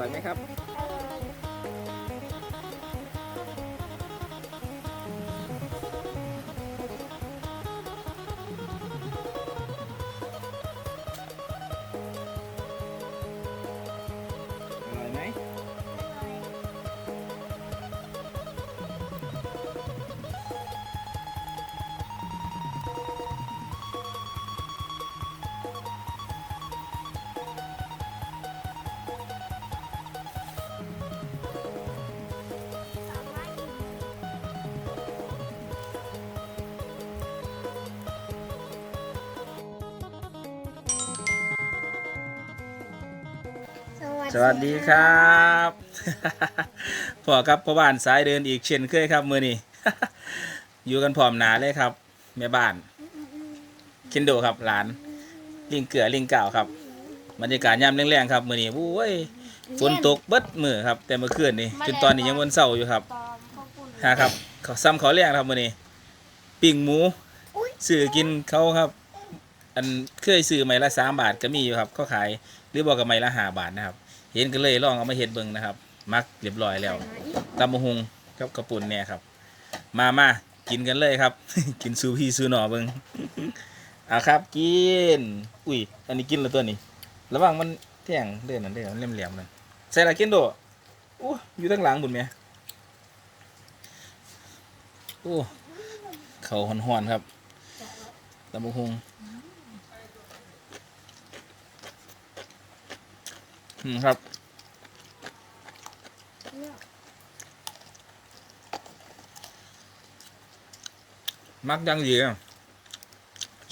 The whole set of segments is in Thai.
ร่อยไหมครับ สวัสดีครับพ่อครับพ่อบ้านสายเดินอีกเช่นเคยครับมือนี้อยู่กันพร้อมหนาเลยครับแม่บ้านเคนโดครับหลาน ลิงเกลือลิงเก่าครับบรรยากาศยามแรงๆครับมือนี้โอ้ยฝนตกเบิดมือครับ แต่เมื่อคืนนี่จนตอนนี้ยังวันเสาร์อยู่ครับตอมข้าวปุ้นฮะครับเขาซ้ำเขาแรงครับมือนี้ปิ้งหมูซื้อกินเขาครับอันเคยซื้อไม้ละสามบาทก็มีอยู่ครับเขาขายหรือบอกกับไม้ละห้าบาทนะครับ เห็นกันเลยลองเอามาเห็ดเบิ่งนะครับ มักเรียบร้อยแล้วตำมะฮุงกับกระปุ่นเนี่ยครับ มามากินกันเลยครับ กินซูพี่ซูหน่อเบิ่งเอาครับ กิน อุ้ย อันนี้กินแล้วตัวนี้ ระหว่างมันเที่ยงเดินนั่นเดินมันเหลี่ยมๆนั่นใส่ละกินโดอู้อยู่ตั้งหลังบุญไหมโอ้เขาหอนๆครับตำมะฮุง อืมครับมักยังดีอะ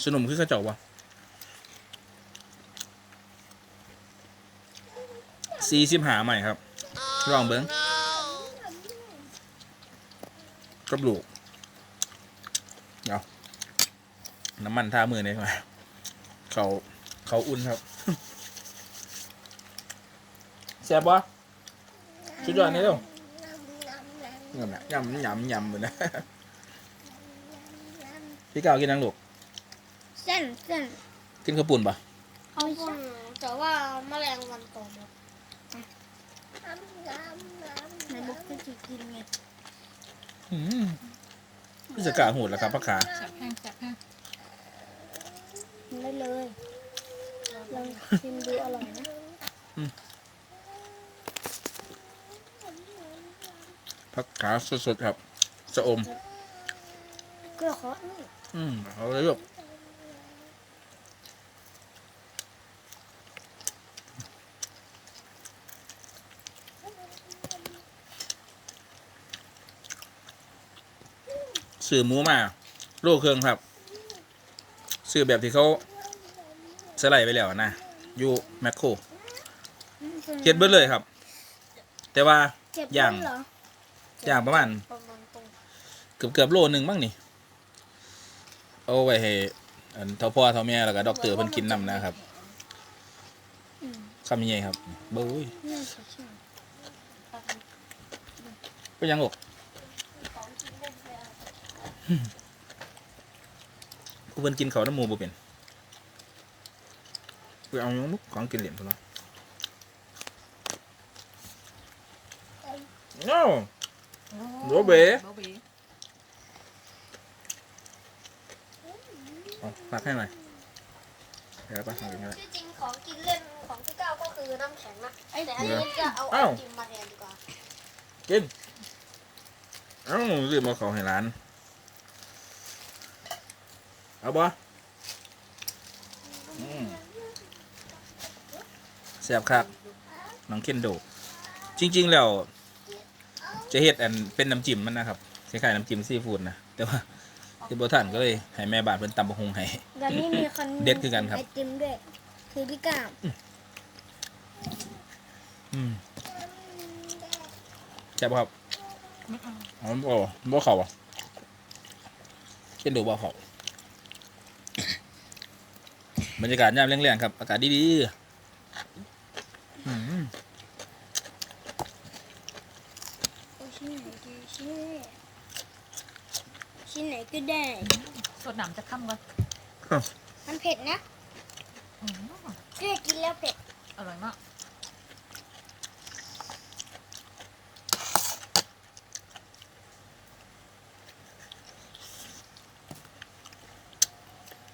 สนุมคือเข้าเจ้าวะสี่สิบหาใหม่ครับลองเบิ้งกระดูกเดี๋ยวน้ำมันทามือหน่อยมาเขาเขาอุ่นครับ แซ่บวะชุดยอดนี่เร็วเงินนะยำยำยำเหมือนนะพี่กาวกินนังลูกเส้นเส้นกินข้าวปุ่นปะข้าวปุ้นแต่ว่าแมลงวันตอมครับในบุกก็จะกินไงอืมพี่สกาหูดแล้วครับพักขาจับแห้งจับแห้งกินได้เลยลองชิมดูอร่อยนะ ผักขาสดๆครับสะอม กล้วยขอนี่อืมเอาเลยลูกสื่อมูมาลูกเครื่องครับสื่อแบบที่เขาสไลด์ไปแล้วนะอยู่แมคโครเก็ดเบิดเลยครับ แต่ว่าอย่าง เย่างประมาณประมาณตรงเกือบเกือบโลหนึ่งบ้างนี่ เอาไว้ให้อันเท่าพ่อเท่าแม่แล้วก็ด็อกเตอร์เพิ่นกินนำนะครับอืมคำยังไงครับเบ้ยน่าจะใช่ก็ยังอกผู้เพิ่นกินเขาวน้ำหมูบ่เป็นไปเอาหยังลูกของกินเหรียญพุ่นเนาะโอ้ โบเบ๋ โบเบ๋เอาตักให้หน่อยเดี๋ยวไปทำกันก็ได้ที่จริงของกินเล่นของพี่ก้าวก็คือน้ำแข็งนะแต่อันเหรอนี้จะเอาไออ้าวติมมาแทนดีกว่ากินเอ้าลืมเอาของให้ร้าน เอาบ่อืมแซ่บคักน้องเคนโด จริง ๆ แล้ว จะเฮ็ดอันเป็นน้ำจิ้มมันนะครับคล้ายๆน้ำจิ้มซีฟู้ดนะแต่ว่าที่บ่ทันก็เลยให้แม่บ้านเพิ่นตำบักฮุงให้ แล้วนี่มีคนเด็ดคือกันครับ ไอติมด้วย คือพี่ก้าวอืมแซ่บบ่ครับไม่เอาอ๋อบ่บ่เข้าอะเคนโดบ่เข้าบรรยากาศยามแรงๆครับ อากาศดีๆอืม โอ้ชิ้นไหนดีชิ้นนี้ ชิ้นไหนก็ได้ สดหนำจะค่ำก่อนมันเผ็ดนะอืมเพื่อกินแล้วเผ็ด อร่อยมาก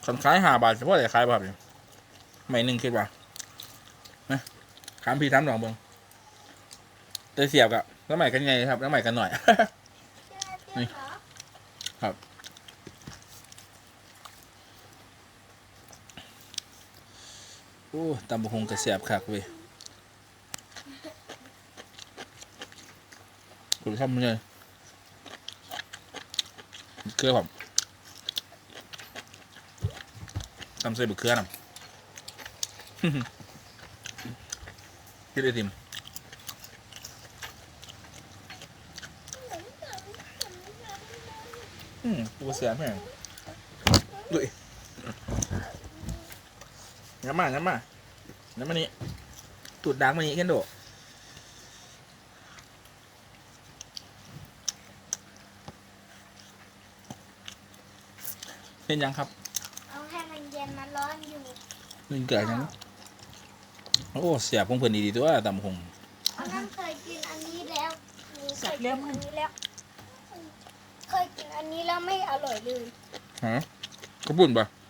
คันขายห้าบาทเฉพาะแต่ขายแบบนี้ไม่หนึ่งคิดว่านะถามพี่ถามน้องเบิ่งเตยเสียบกับแล้วใหม่กันไงครับแล้วใหม่กันหน่อย นี่ ครับ โอ้ตำบักฮงกระเสียบคักเว้ยกูทำมันเลยเกลือผมตำใส่บุกเกลือนำคิดไอติมอืมกูเสียแม่งดุย ย้ำมาย้ำมาย้ำมานี่ตูดดังมานี่เคนโดเป็นยังครับ เอาให้มันเย็นมันร้อนอยู่นึ่งเกิดยังโอ้เสียบของเพิ่นดีๆตัวตำหงอันนั้นเคยกินอันนี้แล้วหนูเคยจับกิเลี้ยนงอัมันนนี้แล้ว เคยกินอันนี้แล้วไม่อร่อยเลยฮะกระปุ่นปะครับ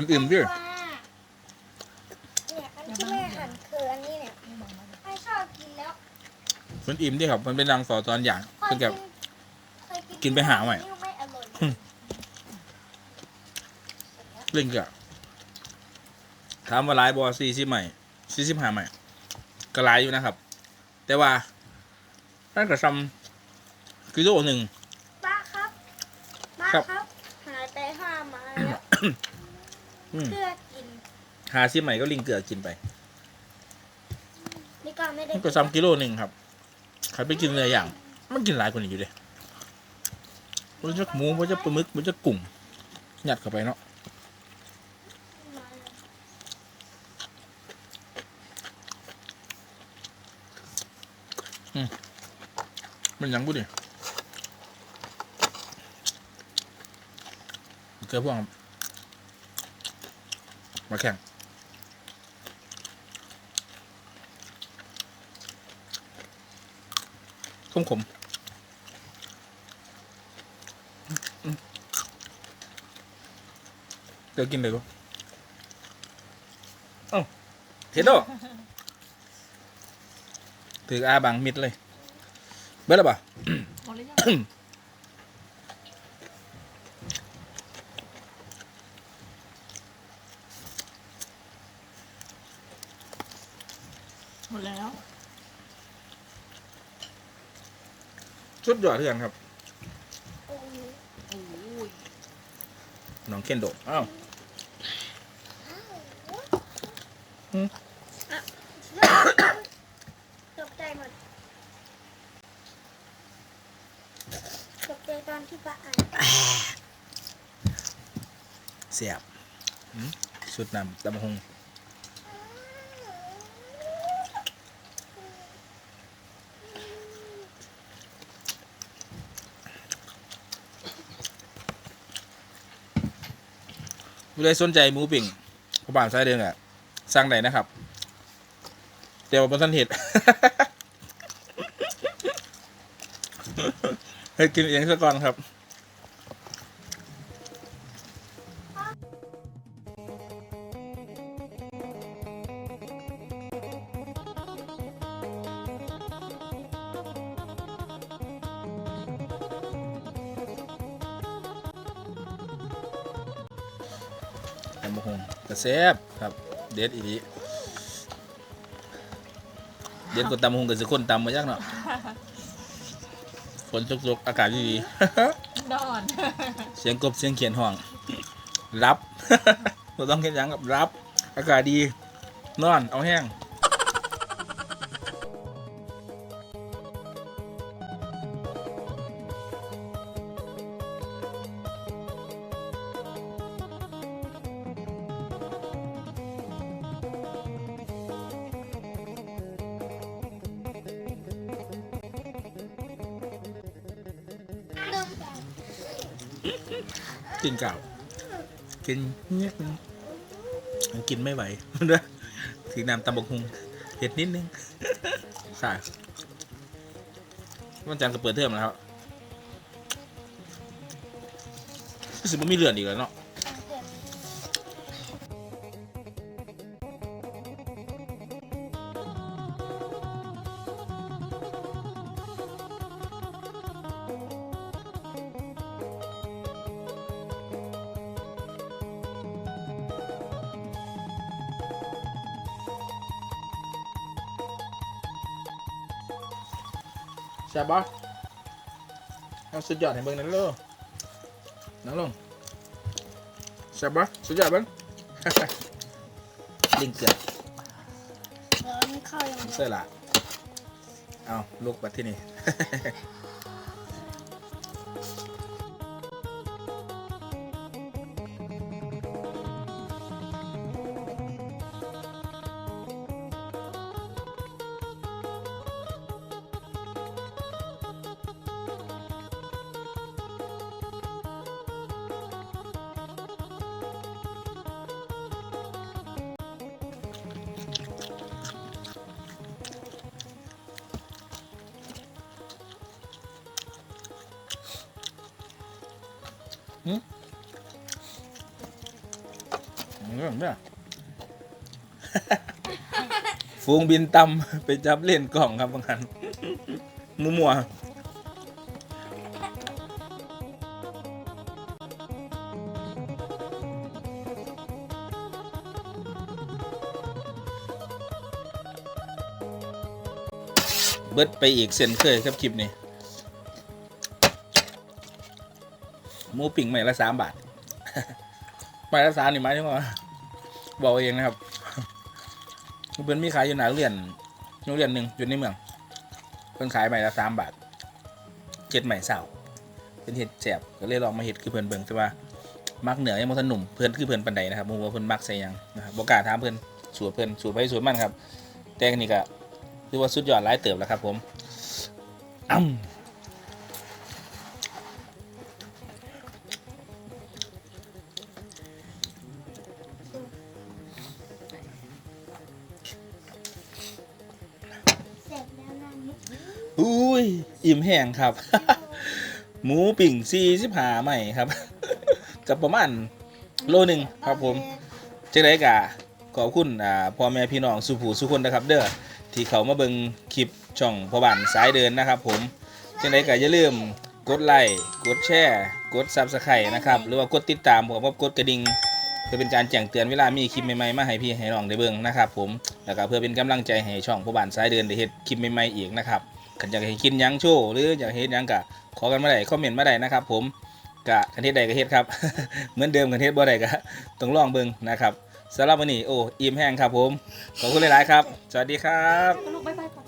คนอื่นด้วยว่าเนี่ยอันที่แม่หั่นคืออันนี้เนี่ยไม่ชอบกินแล้วคนอิ่มด้วยครับ มันเป็นรังสอตอนอย่างเคยเพิ่นกิกับนเคยกินไปหาใหม่อันนี้ไม่อร่อยเล่นกับถามว่าหลายบอสี่สิบใหม่สี่สิบห้าใหม่ ก็หลายอยู่นะครับ แต่ว่านั่นก็ซ้ำกิโลหนึ่ง ป้าครับป้าครับครับหายไปห้าไม้แล้ว อืมเพื่อกินหาสิบใหม่ก็ลิงเกลือกินไปนี่ก็ไม่ได้มันก็ซ้ำกิโลหนึ่งครับใครไปกินเลยอย่าง มันกินหลายกว่านี้อยู่เลยมันจะหมูมันจะปลาหมึกมันจะกุ้งยัดเข้าไปเนาะมันยังบุดิเกลือพวก มาแข่งขมขมอืมเดี๋ยวกินเลยกูเอ้าเห็นดอกถืออาบังมิดเลย เบิดแล้วป่ะหมดหรือยัง หมดแล้ว ชุดหยอดเพื่อนครับน้องเคนโดะอ้าวตกใจหมดตกใจตอนที่ปลาอ่านเสียบชุดนำตำบัหง ผู้ใดสนใจหมูปิ่งพระบานไส้เดืองอะสั่งได้นะครับเดี๋ยวผมสันเห็ดให้กินเองซะก่อนครับ แซบครับ เด็ดอีดีเด็ดกว่าตำบักหงกับสิคนตำมายักเนาะฝนตกๆอากาศดีดอนๆเสียงกบเสียงเขียนห้อง รับเราต้องเห็นยังกับรับ อากาศดี นอนเอาแห้ง กินเก่ากินเนี้ยนึงกินไม่ไหวด้วยถือน้ำตำบกหุงเผ็ดนิดนึงใช่วันจันทร์ก็เปิดเทอมแล้วครับรู้สึกว่ามีเลือนอีกแล้วเนาะ ใช่ปะเอาสุดยอดให้เบิ่งนั่นเลยนั่งลงใช่ปะสุดยอดเบิ่งลิงเกือบร้อนเข้าอย่างเดียวเสื้อละเอาลูกบัดที่นี่ เรื่องเนี่ยฟูงบินตำไปจับเล่นกล่องครับบางคันมัวมัวเบิดไปอีกเส้นเคยครับคลิปนี้ หมูปิ่งใหม่ละสามบาทใหม่ละสามนี่ไหมายถึงว่าบอกเองนะครับเพิ่อนมีขายอยู่หน้าโรงเรียนโรงเรียนหนึ่งอยู่ในเมือง เพิ่อนขายใหม่ละสามบาทเจ็ดใหม่สาวเพิ่นเห็ดแสบก็เลยลองมาเห็ดคือเพิ่นเบิ่งแต่ว่ามักเหนือยังบ่ทันหนุ่มเพิ่อนคือเพิ่อนปันใดนะครับบ่รู้ว่าเพิ่อนมักใส่ยังนะครับบ่กล้าถามเพิ่อนสูตรเพิ่อนสูตรไปสูตรมันครับแต่นี่ก็ถือว่าสุดยอดหลายเติบแล้วครับ ผมอ้ำ อิ่มแห้งครับ หมูปิ่งซีสิบหาใหม่ครับ กับประมาณโลหนึ่งครับผมเจังไดกะขอบคุณอ่าพ่อแม่พี่น้องสุผูสุคนนะครับ เด้อที่เขามาเบิ่งคลิปช่องพ่อบ้านสายเดินนะครับ ผมเจังไดกะอย่าลืมกดไลค์กดแชร์กดซับสไครต์นะครับหรือว่ากดติดตามผมว่ากดกระดิ่งเพื่อเป็นการแจ้งเตือนเวลามีคลิปใหม่ๆมาให้พี่ให้น้องได้เบิ่งนะครับผมแล้วก็เพื่อเป็นกำลังใจให้ช่องพ่อบ้านสายเดินได้เฮ็ดคลิปใหม่ๆอีกนะครับ ขันอยากเห็นกินยังโชว์หรืออยากเห็นยังกะขอกันมาได้คอมเมนต์มาได้นะครับ ผมกะคันเทศใดก็เฮ็ดครับ เหมือนเดิมคันเทศบ่ได้กะต้องลองเบิ่งนะครับสำหรับวันนี้โอ้อิ่มแห้งครับผมขอบคุณหลายๆครับ สวัสดีครับ ลูกบ๊ายบายก่อน